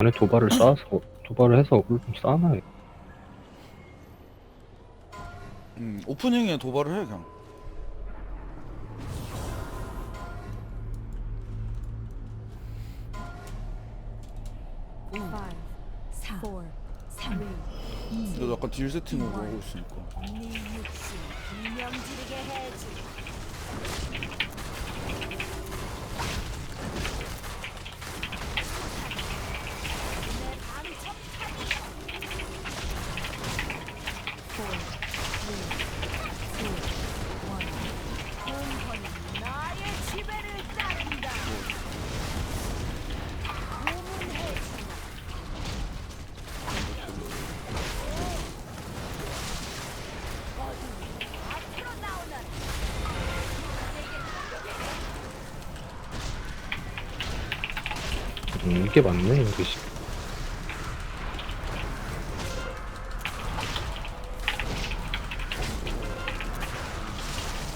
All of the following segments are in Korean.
안에 도발을 쌓아서 도발을 해서 좀 쌓아놔요. 음, 오프닝에 도발을 해 그냥. five, four, three, 근데 약간 딜 세팅으로 하고 있으니까. 네 육신 분명지르게 해주. Four, three, two, one. 영혼이 나의 지배를 따른다. 고문해주마. 앞으로 나오너라. 음, 이게 맞네 이것이.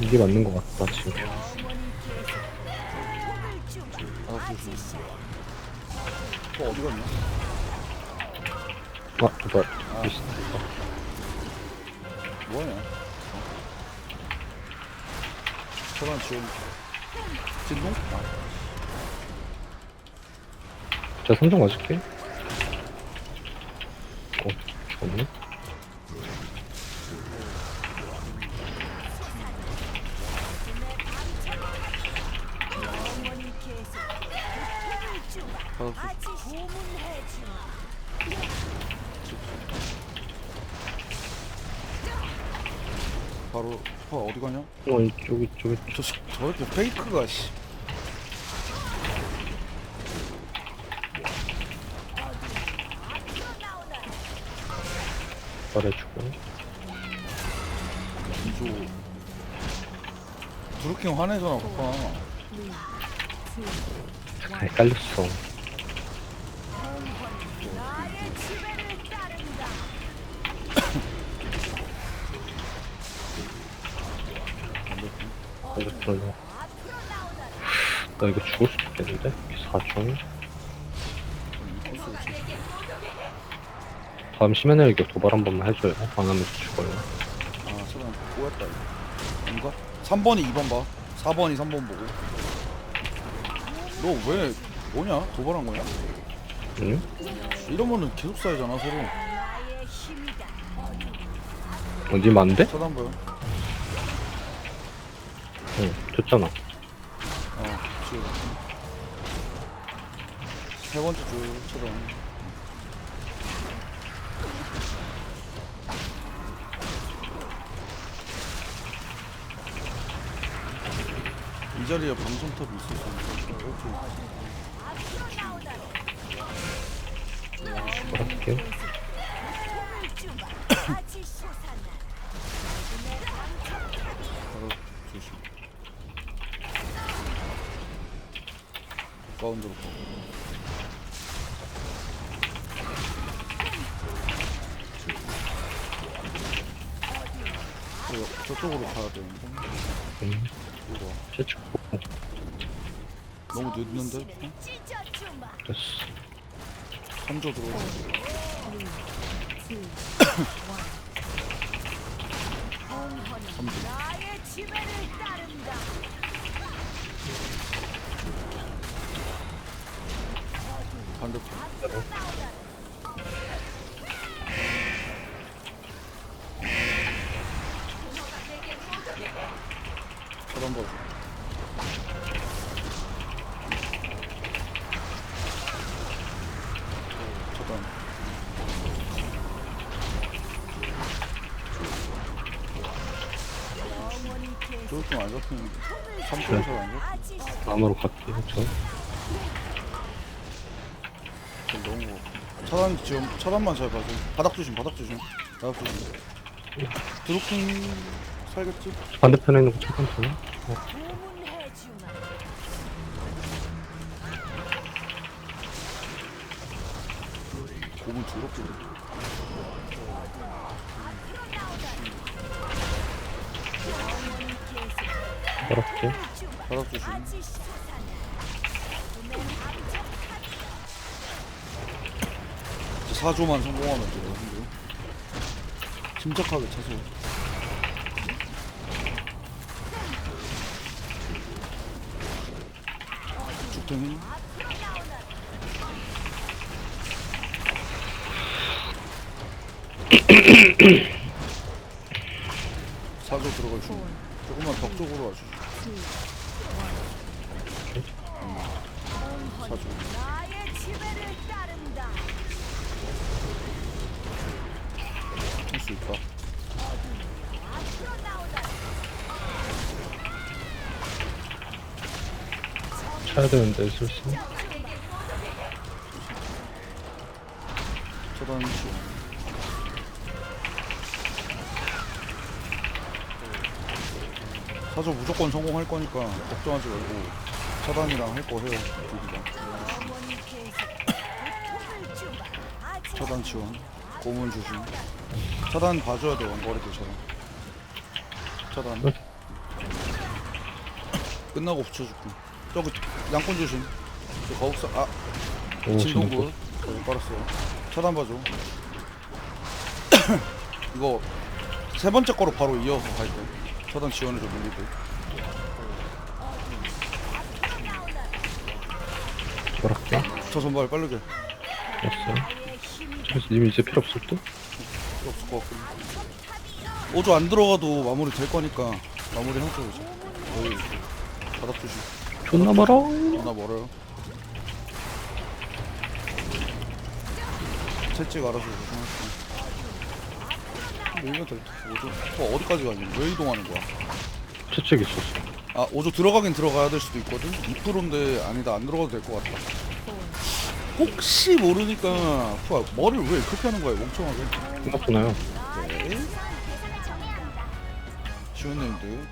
이게 맞는 것 같다 지금. 또 어디 갔냐? 아 도발. 아. 이씨. 뭐하냐? 저런 지원. 진동? 아, 자 선정 맞을게. 어 고문해 주마. 바로 파 어디 가냐? 어 이쪽 이쪽 이쪽. 저 저- 저렇게 페이크가 씨. 발해주고. 이조. 드루킹 화내잖아, 따른다. 깔렸어. 나. 이거 죽을 수도 있겠는데? 4종. 다음 심연의 일격 도발 한 번만 해줘요. 안 하면 죽어요. 아, 저런 꼬였다 이거. 뭔가? 3번이 2번 봐. 4번이 3번 보고. 너 왜 뭐냐? 도발한 거냐? 응? 이러면은 계속 쌓이잖아 서로. 어디 만데? 차단 봐요. 응, 줬잖아. 어, 지금. 세 번째 줄 차단. 이 자리에 방송탑이 있어서 이렇게 할게요. 복을 주마. 같이 솟아나. 바로 조심. 가운데로 가고. 저, 저쪽으로 가야 되는데. 응, 이거 최초. 너무 늦는데? 됐어. 3조 들어오고. 영혼이 나의 지배를 따른다. 반대편 봐. 영혼이께서 저렇게 안 잡히는데. 3조가 잘안 잡혀. 같이 다음으로 갈게요. 저. 좀 너무 차단 지금 차단만 잘 봐줘 바닥 조심 바닥 조심 바닥 조심 드루킹 살겠지? 반대편에 있는 거첫 번째. 어, 고문 더럽게 따라갈게. 바닥 조심 솟아나. 4조만 성공하면 돼요 근데 침착하게 차세요 죽탱이 들어갈 수 있는 조금만 벽 쪽으로 와주죠 사조 나의 지배를 따른다. 할수 있다. 차야 되는데 슬슬 차단 지 사조 무조건 성공할 거니까 걱정하지 말고 차단이랑 할 거 해요. 아직 차단 지원 고문 조심 차단 봐줘야 돼 원거리도 차단 차단. 네. 끝나고 붙여줄게. 저기 양권 조심 저 거북사 아오 진동구 진동구 거기 깔았어요. 차단 봐줘. 이거 세 번째 거로 바로 이어서 갈때 차단 지원을 좀 밀리고. 저렇게 저 선발 빠르게. 됐어요? 그래서 님 이제 필요 없을 듯? 필요 없을 것 같고. 5조 안 들어가도 마무리 될 거니까 마무리 하죠 이제 거의 바닥 조심. 존나 멀어? 하나 멀어요. 채찍 알아서 조심할게 밀면 될 듯. 5조 어, 어디까지 가니? 왜 이동하는 거야? 채찍 있었어 아 5조 들어가긴 들어가야 될 수도 있거든 2%인데 아니다 안 들어가도 될 것 같다 혹시 모르니까 푸아 머리를 왜 그렇게 하는 거야 멍청하게 끝났구나요 네. 시원네임들